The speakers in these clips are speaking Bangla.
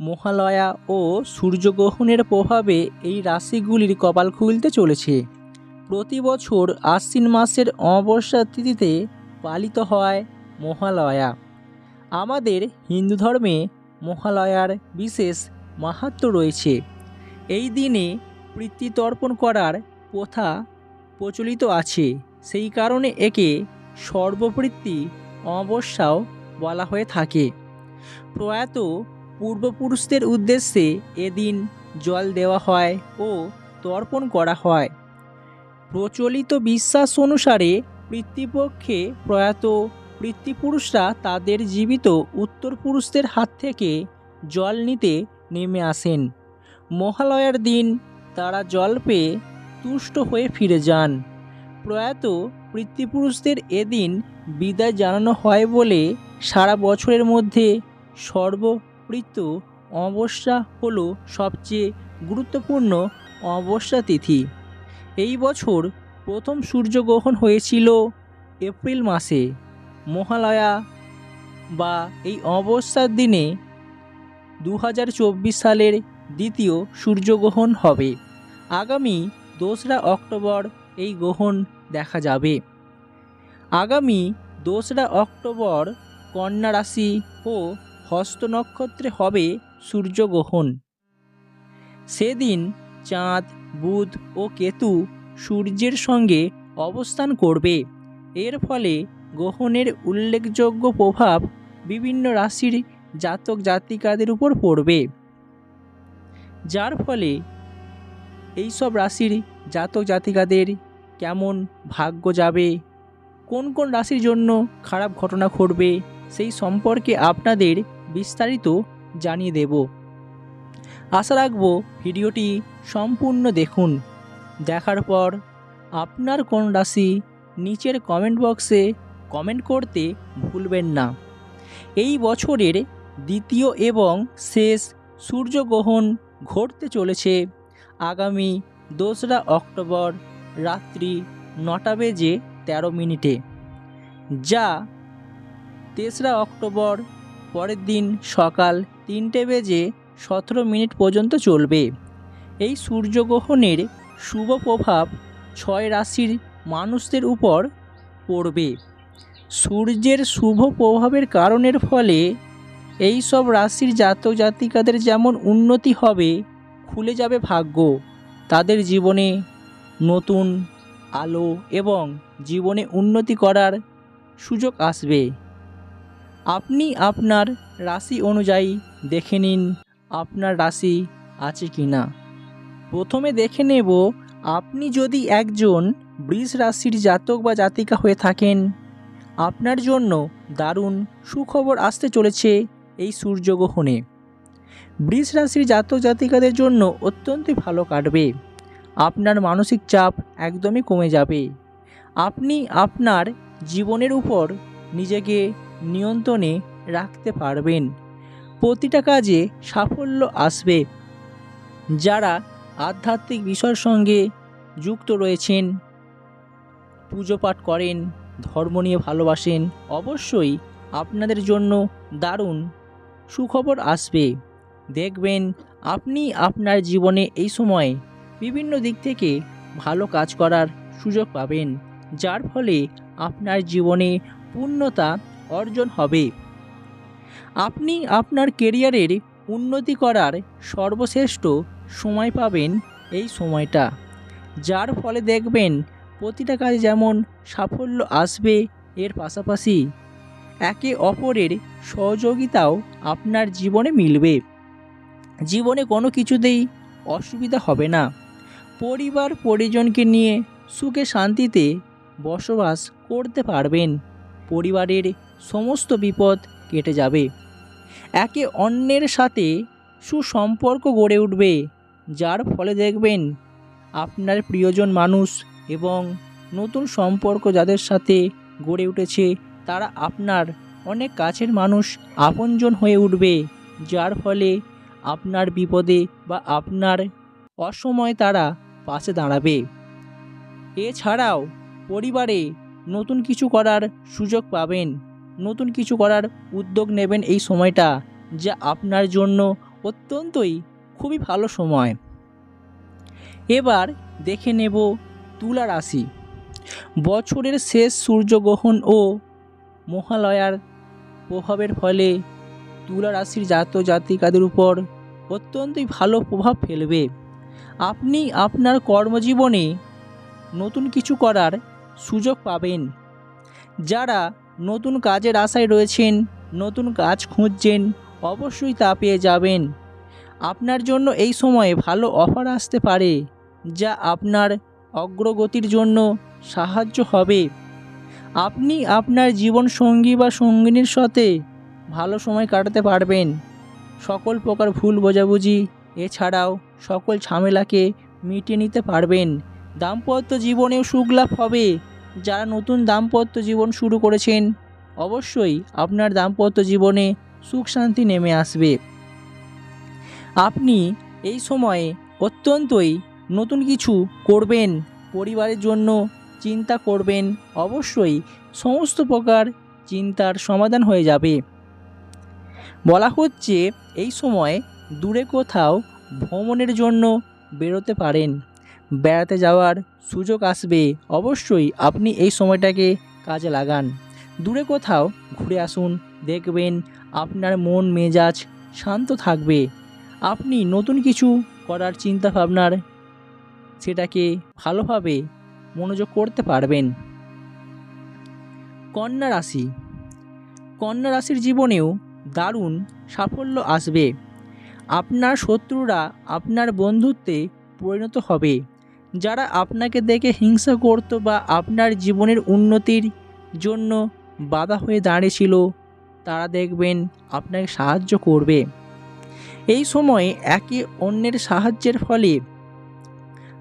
মহালয়া ও সূর্যগ্রহণের প্রভাবে এই রাশিগুলির কপাল খুলতে চলেছে। প্রতি বছর আশ্বিন মাসের অমাবস্যা তিথিতে পালিত হয় মহালয়া। আমাদের হিন্দু ধর্মে মহালয়ার বিশেষ মাহাত্ম্য রয়েছে। এই দিনে পিতৃতর্পণ করার প্রথা প্রচলিত আছে। সেই কারণে একে সর্বপৃত্তি অমাবস্যাও বলা হয়ে থাকে। প্রয়াত পূর্বপুরুষদের উদ্দেশ্যে এদিন জল দেওয়া হয় ও তর্পণ করা হয়। প্রচলিত বিশ্বাস অনুসারে পিতৃপক্ষে প্রয়াত পিতৃপুরুষরা তাদের জীবিত উত্তরপুরুষদের হাত থেকে জল নিতে নেমে আসেন। মহালয়ার দিন তারা জল পেয়ে তুষ্ট হয়ে ফিরে যান। প্রয়াত পিতৃপুরুষদের এদিন বিদায় জানানো হয় বলে সারা বছরের মধ্যে সর্বপ্রীত অমাবস্যা হল সবচেয়ে গুরুত্বপূর্ণ অমাবস্যা তিথি। এই বছর প্রথম সূর্যগ্রহণ হয়েছিল এপ্রিল মাসে। মহালয়া বা এই অমাবস্যার দিনে দু হাজার চব্বিশ সালের দ্বিতীয় সূর্যগ্রহণ হবে। আগামী দোসরা অক্টোবর এই গ্রহণ দেখা যাবে। আগামী দোসরা অক্টোবর কন্যা রাশি ও হস্ত নক্ষত্রে হবে সূর্যগ্রহণ। সেদিন চাঁদ, বুধ ও কেতু সূর্যের সঙ্গে অবস্থান করবে। এর ফলে গ্রহণের উল্লেখযোগ্য প্রভাব বিভিন্ন রাশির জাতক জাতিকাদের উপর পড়বে। যার ফলে এইসব রাশির জাতক জাতিকাদের কেমন ভাগ্য যাবে, কোন কোন রাশির জন্য খারাপ ঘটনা ঘটবে, সেই সম্পর্কে আপনাদের বিস্তারিত জানিয়ে দেব। আশা রাখব ভিডিওটি সম্পূর্ণ দেখুন। দেখার পর আপনার কোন রাশি নিচের কমেন্ট বক্সে কমেন্ট করতে ভুলবেন না। এই বছরের দ্বিতীয় এবং শেষ সূর্যগ্রহণ ঘটতে চলেছে। আগামী দোসরা অক্টোবর রাত্রি নটা বেজে তেরো মিনিটে। যা তেসরা অক্টোবর পরের দিন সকাল তিনটে বেজে সতেরো মিনিট পর্যন্ত চলবে। এই সূর্যগ্রহণের শুভ প্রভাব ছয় রাশির মানুষদের উপর পড়বে। সূর্যের শুভ প্রভাবের কারণের ফলে এই সব রাশির জাতক জাতিকাদের যেমন উন্নতি হবে, খুলে যাবে ভাগ্য। তাদের জীবনে নতুন আলো এবং জীবনে উন্নতি করার সুযোগ আসবে। আপনি আপনার রাশি অনুযায়ী দেখে নিন, আপনার রাশি আছে কি না। প্রথমে দেখে নেব, আপনি যদি একজন বৃষ রাশির জাতক বা জাতিকা হয়ে থাকেন, আপনার জন্য দারুণ সুখবর আসতে চলেছে এই সূর্যগ্রহণে। বৃষ রাশির জাতক জাতিকাদের জন্য অত্যন্তই ভালো কাটবে, আপনার মানসিক চাপ একদমই কমে যাবে, আপনি আপনার জীবনের উপর নিজেকে নিয়ন্ত্রণে রাখতে পারবেন। প্রতিটা কাজে সাফল্য আসবে। যারা আধ্যাত্মিক বিষয়ের সঙ্গে যুক্ত রয়েছেন, পুজো পাঠ করেন, ধর্ম নিয়ে ভালোবাসেন, অবশ্যই আপনাদের জন্য দারুণ সুখবর আসবে। দেখবেন আপনি আপনার জীবনে এই সময় বিভিন্ন দিক থেকে ভালো কাজ করার সুযোগ পাবেন, যার ফলে আপনার জীবনে পূর্ণতা অর্জন হবে। আপনি আপনার কেরিয়ারের উন্নতি করার সর্বশ্রেষ্ঠ সময় পাবেন এই সময়টা, যার ফলে দেখবেন প্রতিটা কাজে যেমন সাফল্য আসবে, এর পাশাপাশি একে অপরের সহযোগিতাও আপনার জীবনে মিলবে। জীবনে কোনো কিছুতেই অসুবিধা হবে না। পরিবার, পরিজনকে নিয়ে সুখে শান্তিতে বসবাস করতে পারবেন। পরিবারের সমস্ত বিপদ কেটে যাবে। একে অন্যের সাথে সুসম্পর্ক গড়ে উঠবে, যার ফলে দেখবেন আপনার প্রিয়জন মানুষ এবং নতুন সম্পর্ক যাদের সাথে গড়ে উঠেছে, তারা আপনার অনেক কাছের মানুষ আপনজন হয়ে উঠবে, যার ফলে আপনার বিপদে বা আপনার অসময়ে তারা পাশে দাঁড়াবে। এছাড়াও পরিবারে নতুন কিছু করার সুযোগ পাবেন। নতুন কিছু করার উদ্যোগ নেবেন এই সময়টা, যা আপনার জন্য অত্যন্তই খুবই ভালো সময়। এবার দেখে নেব তুলা রাশি। বছরের শেষ সূর্যগ্রহণ ও মহালয়ার প্রভাবের ফলে তুলা রাশির জাত জাতিকাদের উপর অত্যন্তই ভালো প্রভাব ফেলবে। আপনি আপনার কর্মজীবনে নতুন কিছু করার সুযোগ পাবেন, যারা নতুন কাজের আশায় রয়েছেন, নতুন কাজ খুঁজছেন, অবশ্যই তা পেয়ে যাবেন। আপনার জন্য এই সময়ে ভালো অফার আসতে পারে, যা আপনার অগ্রগতির জন্য সাহায্য হবে। আপনি আপনার জীবন সঙ্গী বা সঙ্গিনীর সাথে ভালো সময় কাটাতে পারবেন। সকল প্রকার ভুল বোঝাবুঝি, এছাড়াও সকল ঝামেলাকে মিটিয়ে নিতে পারবেন। দাম্পত্য জীবনেও সুখ লাভ হবে। যারা নতুন দাম্পত্য জীবন শুরু করেছেন, অবশ্যই আপনার দাম্পত্য জীবনে সুখ শান্তি নেমে আসবে। আপনি এই সময়ে অত্যন্তই নতুন কিছু করবেন, পরিবারের জন্য চিন্তা করবেন, অবশ্যই সমস্ত প্রকার চিন্তার সমাধান হয়ে যাবে। বলা হচ্ছে এই সময় দূরে কোথাও ভ্রমণের জন্য বেরোতে পারেন। বেড়াতে যাওয়ার সুযোগ আসবে, অবশ্যই আপনি এই সময়টাকে কাজে লাগান। দূরে কোথাও ঘুরে আসুন, দেখবেন আপনার মন মেজাজ শান্ত থাকবে। আপনি নতুন কিছু করার চিন্তা ভাবনার সেটাকে ভালোভাবে মনোযোগ করতে পারবেন। কন্যা রাশি। কন্যা রাশির জীবনেও দারুণ সাফল্য আসবে। আপনার শত্রুরা আপনার বন্ধুত্বে পরিণত হবে। যারা আপনাকে দেখে হিংসা করত বা আপনার জীবনের উন্নতির জন্য বাধা হয়ে দাঁড়িয়েছিল, তারা দেখবেন আপনাকে সাহায্য করবে। এই সময়ে একে অন্যের সাহায্যের ফলে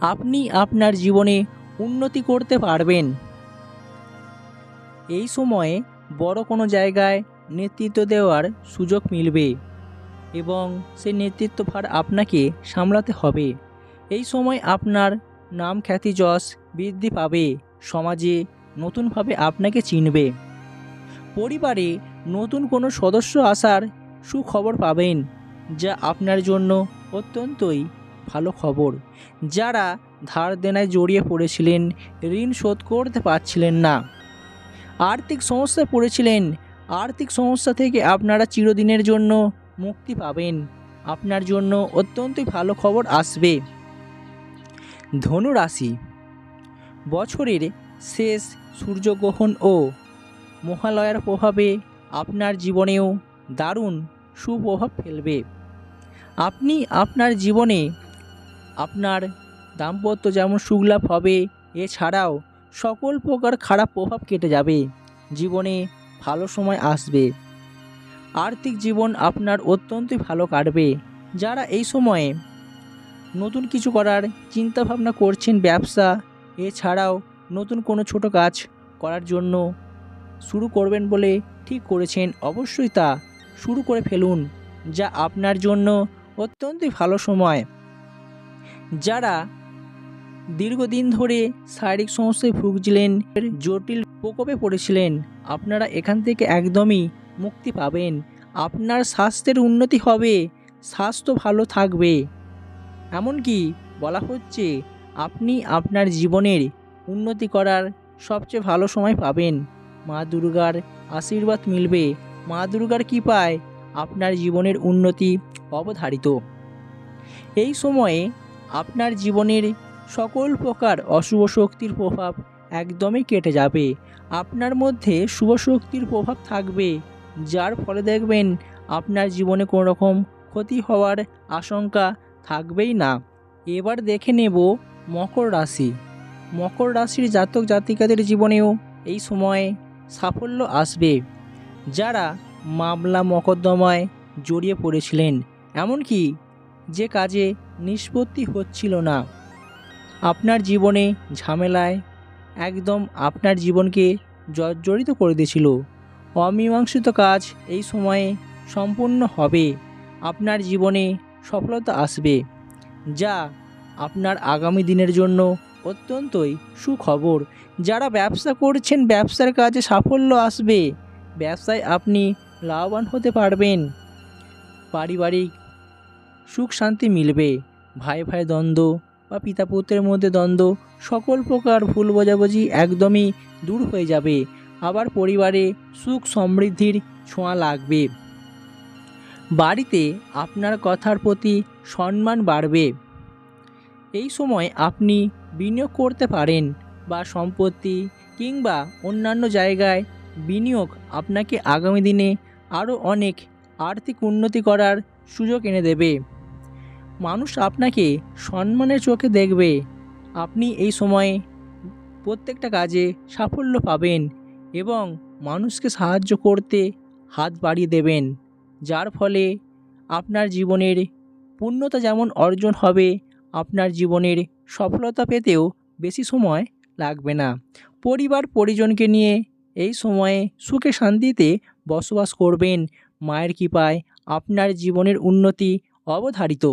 আপনি আপনার জীবনে উন্নতি করতে পারবেন। এই সময়ে বড় কোনো জায়গায় নেতৃত্ব দেওয়ার সুযোগ মিলবে এবং সেই নেতৃত্ব ভার আপনাকে সামলাতে হবে। এই সময় আপনার নাম খ্যাতি যশ বৃদ্ধি পাবে। সমাজে নতুনভাবে আপনাকে চিনবে। পরিবারে নতুন কোনো সদস্য আসার সুখবর পাবেন, যা আপনার জন্য অত্যন্তই ভালো খবর। যারা ধার দেনায় জড়িয়ে পড়েছিলেন, ঋণ শোধ করতে পারছিলেন না। আর্থিক সমস্যায় পড়েছিলেন, আর্থিক সমস্যা থেকে আপনারা চিরদিনের জন্য মুক্তি পাবেন। আপনার জন্য অত্যন্তই ভালো খবর আসবে। ধনু রাশি বছরের শেষ সূর্যগ্রহণ ও মহালয়ার প্রভাবে আপনার জীবনেও দারুণ সুপ্রভাব ফেলবে। আপনি আপনার জীবনে আপনার দাম্পত্য যেমন সুখলাভ হবে, এছাড়াও সকল প্রকার খারাপ প্রভাব কেটে যাবে। জীবনে ভালো সময় আসবে। আর্থিক জীবন আপনার অত্যন্তই ভালো কাটবে। যারা এই সময়ে নতুন কিছু করার চিন্তা ভাবনা করছেন ব্যবসা, এছাড়াও নতুন কোনো ছোট কাজ করার জন্য। শুরু করবেন বলে ঠিক করেছেন অবশ্যই তা শুরু করে ফেলুন, যা আপনার জন্য অত্যন্তই ভালো সময়। যারা দীর্ঘদিন ধরে শারীরিক সমস্যায় ভুগছিলেন, জটিল প্রকোপে পড়েছিলেন, আপনারা এখান থেকে একদমই মুক্তি পাবেন। আপনার স্বাস্থ্যের উন্নতি হবে, স্বাস্থ্য ভালো থাকবে। এমনকি বলা হচ্ছে আপনি আপনার জীবনের উন্নতি করার সবচেয়ে ভালো সময় পাবেন। মা দুর্গার আশীর্বাদ মিলবে। মা দুর্গার কৃপায় আপনার জীবনের উন্নতি অবধারিত। এই সময়ে আপনার জীবনের সকল প্রকার অশুভ শক্তির প্রভাব একদমই কেটে যাবে। আপনার মধ্যে শুভ শক্তির প্রভাব থাকবে, যার ফলে দেখবেন আপনার জীবনে কোনো রকম ক্ষতি হওয়ার আশঙ্কা থাকবেই না। এবার দেখে নেব মকর রাশি। মকর রাশির জাতক জাতিকাদের জীবনেও এই সময়ে সাফল্য আসবে। যারা মামলা মকদ্দমায় জড়িয়ে পড়েছিলেন, এমনকি যে কাজে নিষ্পত্তি হচ্ছিল না। আপনার জীবনে ঝামেলায় একদম আপনার জীবনকে জর্জরিত করে দিয়েছিল। অমীমাংসিত কাজ এই সময়ে সম্পূর্ণ হবে। আপনার জীবনে সফলতা আসবে। যা আপনার আগামী দিনের জন্য অত্যন্তই সুখবর। যারা ব্যবসা করছেন, ব্যবসার কাজে সাফল্য আসবে। ব্যবসায় আপনি লাভবান হতে পারবেন। পারিবারিক সুখ শান্তি মিলবে। ভাই ভাই দ্বন্দ্ব বা পিতা পুত্রের মধ্যে দ্বন্দ্ব সকল প্রকার ভুল বোঝাবুঝি একদমই দূর হয়ে যাবে। আবার পরিবারে সুখ সমৃদ্ধির ছোঁয়া লাগবে। বাড়িতে আপনার কথার প্রতি সম্মান বাড়বে। এই সময় আপনি বিনিয়োগ করতে পারেন বা সম্পত্তি কিংবা অন্যান্য জায়গায় বিনিয়োগ আপনাকে আগামী দিনে আরও অনেক আর্থিক উন্নতি করার সুযোগ এনে দেবে। মানুষ আপনাকে সম্মানের চোখে দেখবে। আপনি এই সময়ে প্রত্যেকটা কাজে সাফল্য পাবেন এবং মানুষকে সাহায্য করতে হাত বাড়িয়ে দেবেন। যার ফলে আপনার জীবনের পূর্ণতা যেমন অর্জন হবে, আপনার জীবনের সফলতা পেতেও বেশি সময় লাগবে না। পরিবার পরিজনকে নিয়ে এই সময়ে সুখে শান্তিতে বসবাস করবেন। মায়ের কৃপায় আপনার জীবনের উন্নতি অবধারিত।